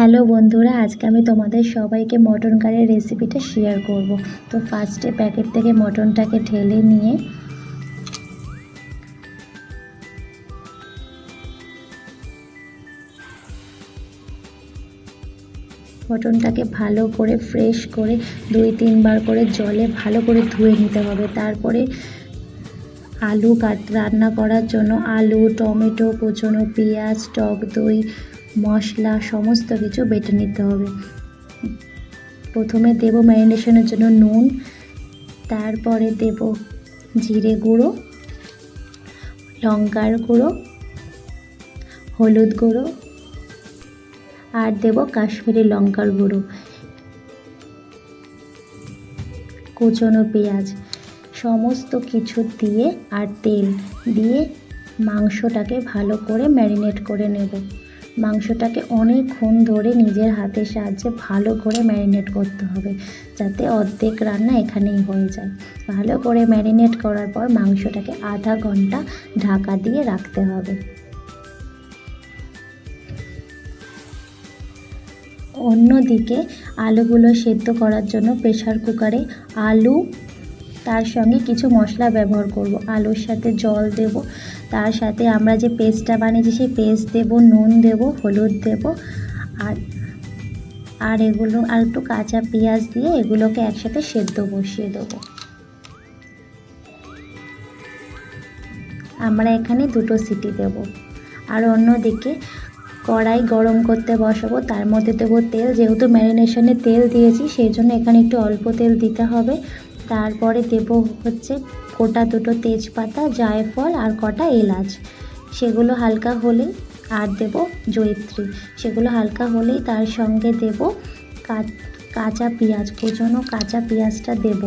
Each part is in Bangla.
হ্যালো বন্ধুরা, আজকে আমি তোমাদের সবাইকে মটন কারির রেসিপিটা শেয়ার করব। তো ফার্স্টে প্যাকেট থেকে মটনটাকে ঢেলে নিয়ে মটনটাকে ভালো করে ফ্রেশ করে দুই তিনবার করে জলে ভালো করে ধুয়ে নিতে হবে। তারপরে আলু কাট, রান্না করার জন্য আলু, টমেটো, কুচনো পেঁয়াজ, টক দই মশলা, সমস্ত কিছু বেটে নিতে হবে। প্রথমে দেব ম্যারিনেশনের জন্য নুন, তারপরে দেব জিরে গুঁড়ো, লঙ্কার গুঁড়ো, হলুদ গুঁড়ো, আর দেব কাশ্মীরি লঙ্কার গুঁড়ো। কুচনো পেঁয়াজ, সমস্ত কিছু দিয়ে আর তেল দিয়ে মাংসটাকে ভালো করে ম্যারিনেট করে নেব। মাংসটাকে অনেকক্ষণ ধরে নিজের হাতের সাহায্যে ভালো করে ম্যারিনেট করতে হবে, যাতে অর্ধেক রান্না এখানেই হয়ে যায়। ভালো করে ম্যারিনেট করার পর মাংসটাকে আধা ঘণ্টা ঢাকা দিয়ে রাখতে হবে। অন্যদিকে আলুগুলো সেদ্ধ করার জন্য প্রেশার কুকারে আলু তার সঙ্গে কিছু মশলা ব্যবহার করব। আলুর সাথে জল দেব। তার সাথে আমরা যে পেস্টটা বানিয়েছি, সেই পেস্ট দেব, নুন দেব, হলুদ দেব আর আর এগুলো আর একটু কাঁচা পেঁয়াজ দিয়ে এগুলোকে একসাথে সেদ্ধ বসিয়ে দেবো। আমরা এখানে দুটো সিটি দেব। আর অন্যদিকে কড়াই গরম করতে বসাবো। তার মধ্যে দেবো তেল। যেহেতু ম্যারিনেশনে তেল দিয়েছি, সেই জন্য এখানে একটু অল্প তেল দিতে হবে। তারপরে দেব হচ্ছে গোটা দুটো তেজপাতা, জায়ফল আর কটা এলাচ। সেগুলো হালকা হলে আর দেব জয়িত্রী। সেগুলো হালকা হলেই তার সঙ্গে দেব কাঁচা পেঁয়াজ কুচনো কাঁচা পেঁয়াজটা দেব।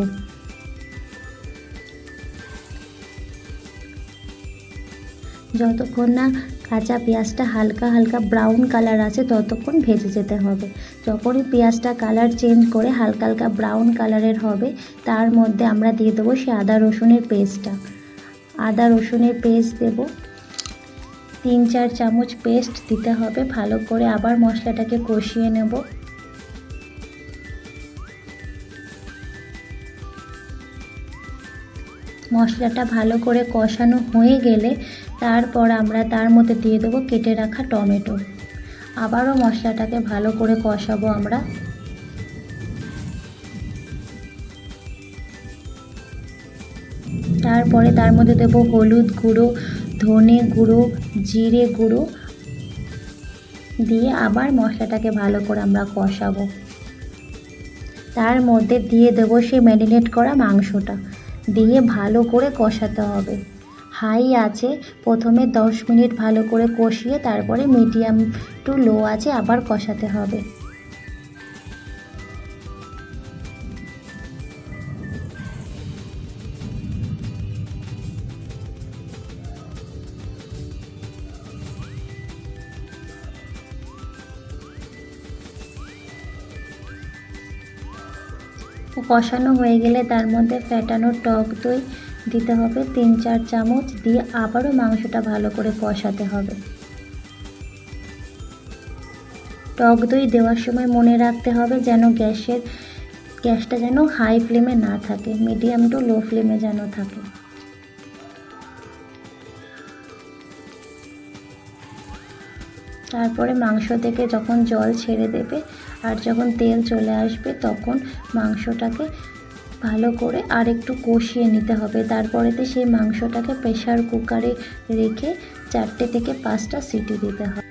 যতক্ষণ না কাঁচা পেঁয়াজটা হালকা হালকা ব্রাউন কালার আছে, ততক্ষণ ভেজে যেতে হবে। যখনই পেঁয়াজটা কালার চেঞ্জ করে হালকা হালকা ব্রাউন কালারের হবে, তার মধ্যে আমরা দিয়ে দেবো সে আদা রসুনের পেস্টটা আদা রসুনের পেস্ট দেব। তিন চার চামচ পেস্ট দিতে হবে, ভালো করে আবার মশলাটাকে কষিয়ে নেব। মশলাটা ভালো করে কষানো হয়ে গেলে তারপর আমরা তার মধ্যে দিয়ে দেবো কেটে রাখা টমেটো। আবারও মশলাটাকে ভালো করে কষাবো আমরা। তারপরে তার মধ্যে দেবো হলুদ গুঁড়ো, ধনে গুঁড়ো, জিরে গুঁড়ো দিয়ে আবার মশলাটাকে ভালো করে আমরা কষাবো। তার মধ্যে দিয়ে দেবো সে ম্যারিনেট করা মাংসটা। দিয়ে ভালো করে কষাতে হবে। হাই আছে, প্রথমে দশ মিনিট ভালো করে কষিয়ে তারপরে মিডিয়াম টু লো আছে আবার কষাতে হবে। কষানো হয়ে গেলে তার মধ্যে ফ্যাটানো টক দই দিতে হবে। তিন, চার চামচ দিয়ে আবারও মাংসটা ভালো করে কষাতে হবে। টক দই দেওয়ার সময় মনে রাখতে হবে যেন গ্যাসের, গ্যাসটা যেন হাই ফ্লেমে না থাকে। মিডিয়াম টু লো ফ্লেমে যেন থাকে। তারপরে মাংস থেকে যখন জল ছেড়ে দেবে আর যখন তেল চলে আসবে তখন মাংসটাকে ভালো করে আর একটু কষিয়ে নিতে হবে। তারপরেতে সেই মাংসটাকে প্রেশার কুকারে রেখে চারটে থেকে পাঁচটা সিটি দিতে হবে।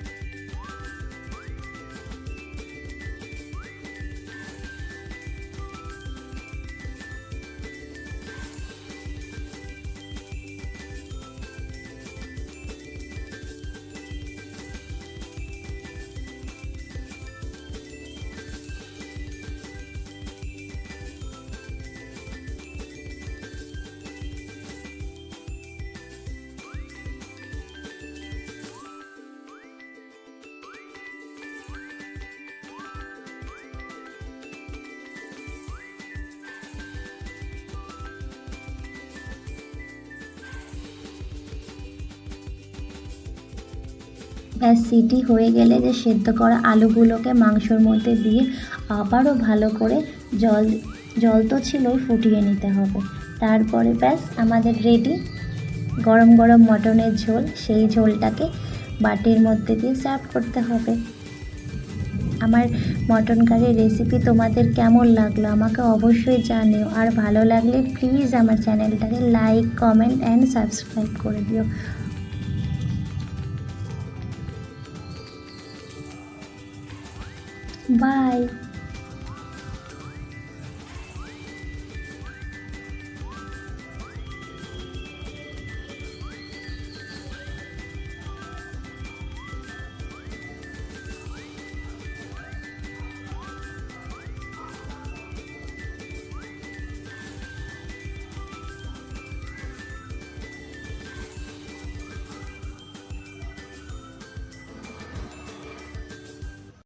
সিটি হয়ে গেলে যে সেদ্ধ করা আলুগুলোকে মাংসর মধ্যে দিয়ে আবারও ভালো করে জল জল তো ছিলই ফুটিয়ে নিতে হবে। তারপরে ব্যাস, আমাদের রেডি গরম গরম মটনের ঝোল, সেই ঝোলটাকে বাটির মধ্যে দিয়ে সার্ভ করতে হবে। আমার মটন কারির রেসিপি তোমাদের কেমন লাগল আমাকে অবশ্যই জানিও। আর ভালো লাগলে প্লিজ আমার চ্যানেলটাকে লাইক কমেন্ট অ্যান্ড সাবস্ক্রাইব করে দিও। Bye.